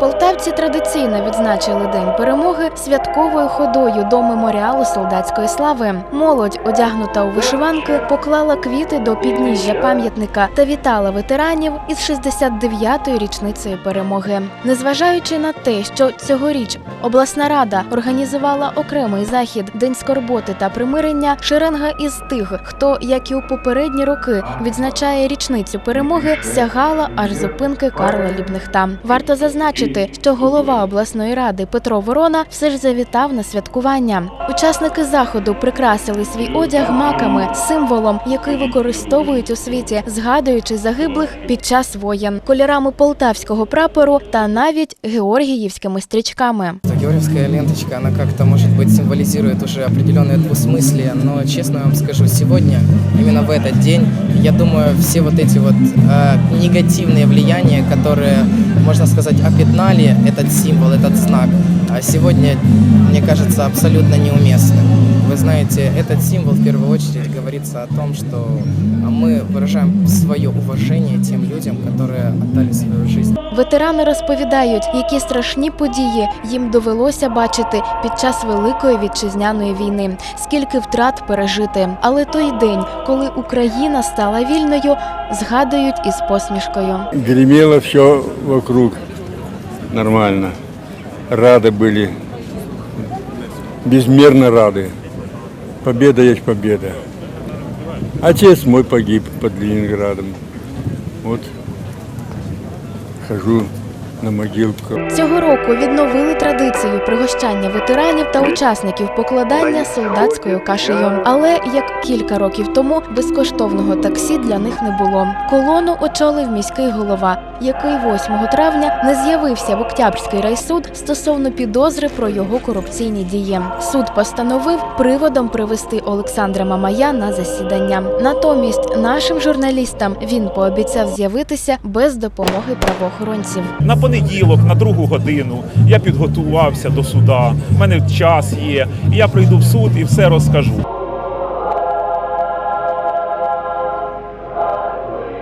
Полтавці традиційно відзначили День перемоги святковою ходою до меморіалу солдатської слави. Молодь, одягнута у вишиванки, поклала квіти до підніжжя пам'ятника та вітала ветеранів із 69-ї річницею перемоги. Незважаючи на те, що цьогоріч обласна рада організувала окремий захід День скорботи та примирення, шеренга із тих, хто, як і у попередні роки, відзначає річницю перемоги, сягала аж зупинки Карла Лібнехта. Варто зазначити, що голова обласної ради Петро Ворона все ж завітав на святкування. Учасники заходу прикрасили свій одяг маками, символом, який використовують у світі, згадуючи загиблих під час воєн, кольорами полтавського прапору та навіть георгіївськими стрічками. Георгиевская ленточка, она как-то, может быть, символизирует уже определенное двусмыслие, но, честно вам скажу, сегодня, именно в этот день, я думаю, все вот эти вот э, негативные влияния, которые, можно сказать, опятнали этот символ, этот знак, а сегодня, мне кажется, абсолютно неуместным. Вы знаете, этот символ в первую очередь говорится о том, что мы выражаем свое уважение тем людям, которые отдали свою жизнь Ветерани розповідають, які страшні події їм довелося бачити під час великої вітчизняної війни, скільки втрат пережити. Але той день, коли Україна стала вільною, згадують із посмішкою. Гремело все вокруг нормально. Рады были. Безмерно рады. Победа есть победа. Отец мой погиб под Ленинградом. Вот хожу на могилку. Цього року відновили традицію пригощання ветеранів та учасників покладання солдатською кашею. Але як кілька років тому безкоштовного таксі для них не було. Колону очолив міський голова, який 8 травня не з'явився в Октябрський райсуд стосовно підозри про його корупційні дії. Суд постановив приводом привести Олександра Мамая на засідання. Натомість нашим журналістам він пообіцяв з'явитися без допомоги правоохоронців. Понеділок, на другу годину я підготувався до суда. У мене час є. і Я прийду в суд і все розкажу.